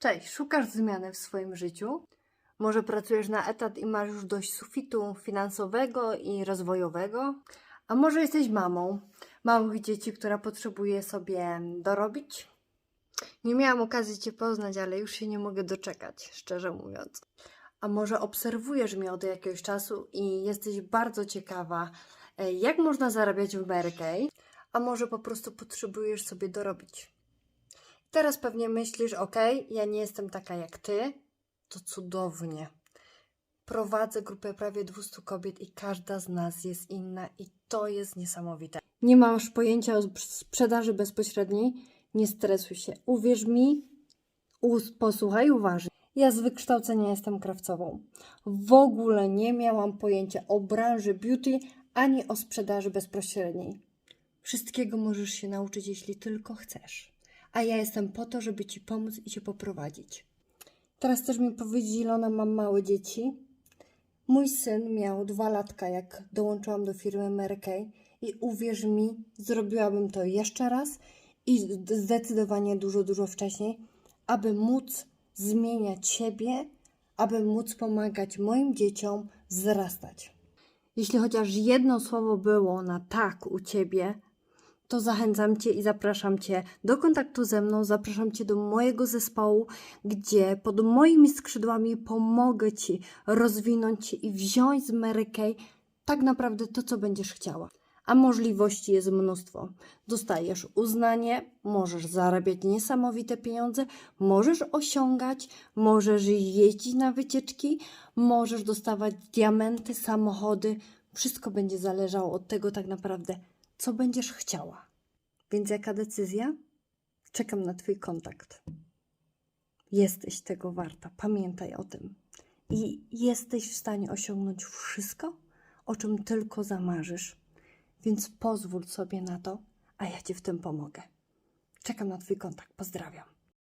Cześć, szukasz zmiany w swoim życiu? Może pracujesz na etat i masz już dość sufitu finansowego i rozwojowego? A może jesteś mamą małych dzieci, która potrzebuje sobie dorobić? Nie miałam okazji Cię poznać, ale już się nie mogę doczekać, szczerze mówiąc. A może obserwujesz mnie od jakiegoś czasu i jesteś bardzo ciekawa, e, jak można zarabiać w Merkej? A może po prostu potrzebujesz sobie dorobić? Teraz pewnie myślisz, ok, ja nie jestem taka jak ty, to cudownie. Prowadzę grupę prawie 200 kobiet i każda z nas jest inna i to jest niesamowite. Nie masz pojęcia o sprz- sprzedaży bezpośredniej? Nie stresuj się. Uwierz mi, posłuchaj uważnie. Ja z wykształcenia jestem krawcową. W ogóle nie miałam pojęcia o branży beauty ani o sprzedaży bezpośredniej. Wszystkiego możesz się nauczyć, jeśli tylko chcesz. A ja jestem po to, żeby Ci pomóc i Cię poprowadzić. Teraz też mi powiedzieć, Ilona, mam małe dzieci. Mój syn miał dwa latka, jak dołączyłam do firmy Mary i uwierz mi, zrobiłabym to jeszcze raz i zdecydowanie dużo, dużo wcześniej, aby móc zmieniać siebie, aby móc pomagać moim dzieciom wzrastać. Jeśli chociaż jedno słowo było na tak u Ciebie, to zachęcam Cię i zapraszam Cię do kontaktu ze mną, zapraszam Cię do mojego zespołu, gdzie pod moimi skrzydłami pomogę Ci rozwinąć się i wziąć z Mary Kay tak naprawdę to, co będziesz chciała. A możliwości jest mnóstwo. Dostajesz uznanie, możesz zarabiać niesamowite pieniądze, możesz osiągać, możesz jeździć na wycieczki, możesz dostawać diamenty, samochody. Wszystko będzie zależało od tego tak naprawdę, co będziesz chciała. Więc jaka decyzja? Czekam na Twój kontakt. Jesteś tego warta, pamiętaj o tym. I jesteś w stanie osiągnąć wszystko, o czym tylko zamarzysz. Więc pozwól sobie na to, a ja Ci w tym pomogę. Czekam na Twój kontakt. Pozdrawiam.